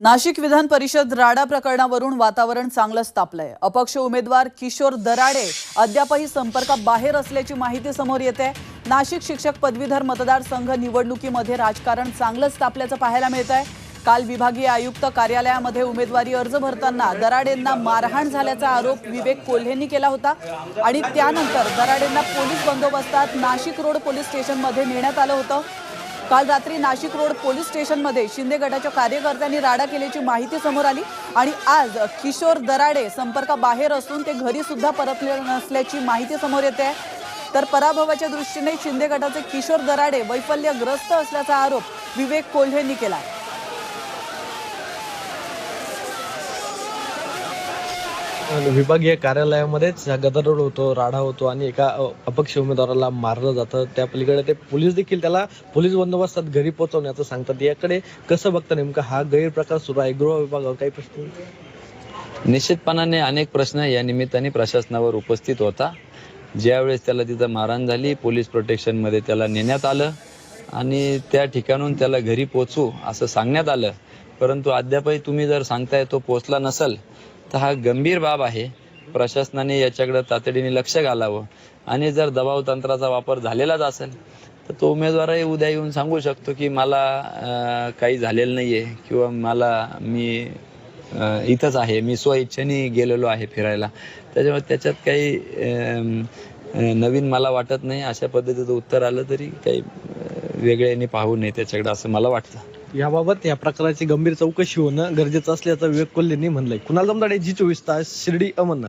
नाशिक विधान परिषद राडा प्रकरणावरून वातावरण चांगलंच तापलंय. अपक्ष उमेदवार किशोर दराडे अद्यापही संपर्काबाहेर असल्याची माहिती समोर येते. नाशिक शिक्षक पदवीधर मतदारसंघ निवडणुकीमध्ये राजकारण चांगलंच तापल्याचं पाहायला मिळत आहे काल विभागीय आयुक्त कार्यालयामध्ये उमेदवारी अर्ज भरताना दराडेंना मारहाण झाल्याचा आरोप विवेक कोल्हेंनी केला होता. आणि त्यानंतर दराडेंना पोलीस बंदोबस्तात नाशिक रोड पोलीस स्टेशनमध्ये नेण्यात आलं होतं. काल रात्री नाशिक रोड पोलीस स्टेशनमध्ये शिंदे गटाच्या कार्यकर्त्यांनी राडा केल्याची माहिती समोर आली आणि आज किशोर दराडे संपर्काबाहेर असून ते घरी सुद्धा परतले नसल्याची माहिती समोर येते. तर पराभवाच्या दृष्टीने शिंदे गटाचे किशोर दराडे वैफल्यग्रस्त असल्याचा आरोप विवेक कोल्हेंनी केला विभागीय कार्यालयामध्येच गदारोळ होतो राडा होतो आणि एका अपक्ष उमेदवाराला मारलं जातं. त्या पलीकडे ते पोलीस देखील त्याला पोलीस बंदोबस्तात घरी पोहोचवण्याचं सांगतात. याकडे कसं बघता नेमका हा गैरप्रकार सुरू आहे? गृह विभागावर काही प्रश्न? निश्चितपणाने अनेक प्रश्न या निमित्ताने प्रशासनावर उपस्थित होता. ज्यावेळेस त्याला तिथं मारहाण झाली पोलीस प्रोटेक्शनमध्ये त्याला नेण्यात आलं आणि त्या ठिकाणून त्याला घरी पोचू असं सांगण्यात आलं. परंतु अद्यापही तुम्ही जर सांगताय तो पोचला नसेल तर हा गंभीर बाब आहे. प्रशासनाने याच्याकडे तातडीने लक्ष घालावं. आणि जर दबाव तंत्राचा वापर झालेलाच असेल तर तो उमेदवारही उद्या येऊन सांगू शकतो की मला काही झालेलं नाही आहे किंवा मला मी इथंच आहे मी स्वइच्छेने गेलेलो आहे फिरायला. त्याच्यामुळे त्याच्यात काही नवीन मला वाटत नाही. अशा पद्धतीचं उत्तर आलं तरी काही वेगळ्याने पाहू नये त्याच्याकडे असं मला वाटतं. याबाबत या प्रकाराची गंभीर चौकशी होणं गरजेचं असल्याचं विवेक कोल्हेंनी म्हणलंय. कुणाल दमदाडे जी चोवीस तास शिर्डी अमरनाथ